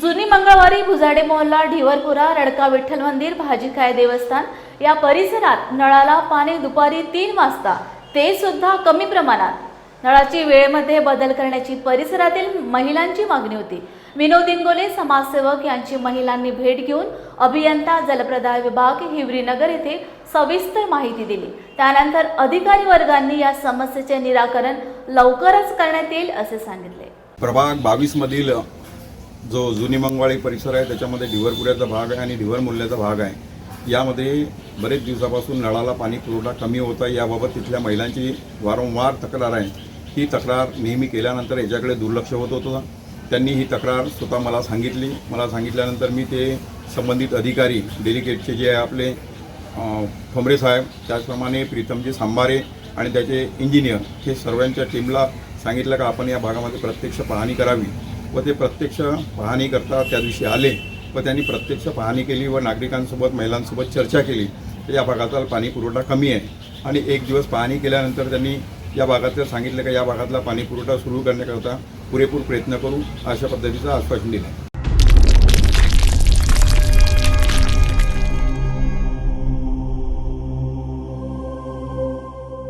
जुनी मंगळवारी भुजाडे मोहल्ला ढिवरपुरा रडका विठ्ठल मंदिर भाजीखाय देवस्थान या परिसरात नळाला पाणी दुपारी तीन वाजता. ते सुद्धा कमी प्रमाणात. नळाची वेळेमध्ये बदल करण्याची परिसरातील महिलांची मागणी होती. विनोद इंगोले समाजसेवक यांची महिलांनी भेट घेऊन अभियंता जलप्रदाय विभाग हिवरीनगर येथे सविस्तर माहिती दिली. त्यानंतर अधिकारी वर्गांनी या समस्येचे निराकरण लवकरच करण्यात येईल असे सांगितले. प्रभाग बावीसमधील जो जुनी मंगवाळी परिसर आहे त्याच्यामध्ये ढिवरपुऱ्याचा भाग आहे आणि ढिवर मूल्याचा भाग आहे. यामध्ये बरेच दिवसापासून नळाला पाणी पुरवठा कमी होत आहे. याबाबत तिथल्या महिलांची वारंवार तक्रार आहे. ही तक्रार नेहमी केल्यानंतर याच्याकडे दुर्लक्ष होत होतं. त्यांनी ही तक्रार स्वतः मला सांगितली. मला सांगितल्यानंतर मी ते संबंधित अधिकारी डेलिकेटचे जे आहे आपले फमरे साहेब त्याचप्रमाणे प्रीतमजी सांबारे आणि त्याचे इंजिनियर हे सर्वांच्या टीमला सांगितलं का आपण या भागामध्ये प्रत्यक्ष पाहणी करावी. व ते प्रत्यक्ष पाहणी करता त्या दिवशी आले. व त्यांनी प्रत्यक्ष पाहणी केली व नागरिकांसोबत महिलांसोबत चर्चा केली. तर या भागाचा पाणी पुरवठा कमी आहे. आणि एक दिवस पाहणी केल्यानंतर त्यांनी या भागातलं सांगितलं का या भागातला पाणी पुरवठा सुरू करण्याकरता पुरेपूर प्रयत्न करू अशा पद्धतीचं आश्वासन दिलं.